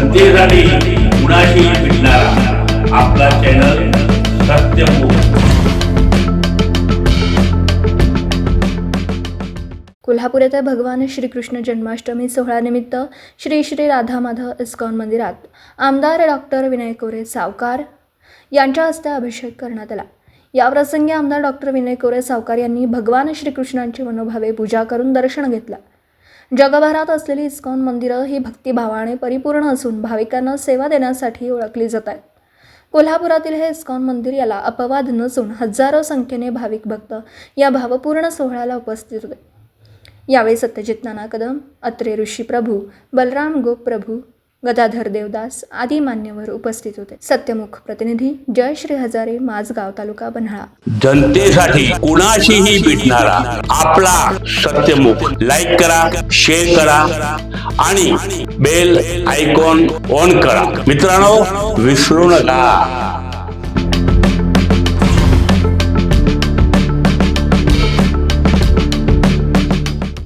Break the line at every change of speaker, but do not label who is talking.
जनतेसाठी कुणाशी भेटणारा. आपला चॅनल
कोल्हापूर येथे भगवान श्रीकृष्ण जन्माष्टमी सोहळ्यानिमित्त श्री श्री राधा माधव इस्कॉन मंदिरात आमदार डॉक्टर विनय कोरे सावकार यांच्या हस्ते अभिषेक करण्यात आला. याप्रसंगी आमदार डॉक्टर विनय कोरे सावकार यांनी भगवान श्रीकृष्णांची मनोभावे पूजा करून दर्शन घेतलं. जगभरात असलेली इस्कॉन मंदिरं ही भक्तिभावाने परिपूर्ण असून भाविकांना सेवा देण्यासाठी ओळखली जात आहेत. कोल्हापुरातील हे इस्कॉन मंदिर याला अपवाद नसून हजारो संख्येने भाविक भक्त या भावपूर्ण सोहळ्याला उपस्थित होते. यावेळी सत्यजित नाना कदम अत्रे ऋषी प्रभू बलराम गोप प्रभू गदाधर देवदास आदी मान्यवर उपस्थित होते. सत्यमुख प्रतिनिधी जय श्री हजारे माझगाव तालुका बन्हाळा.
जनतेसाठी कुणाशीही भेटणारा आपला सत्यमुख लाईक करा शेअर करा आणि बेल आयकॉन ऑन करा. मित्रांनो विसरू नका.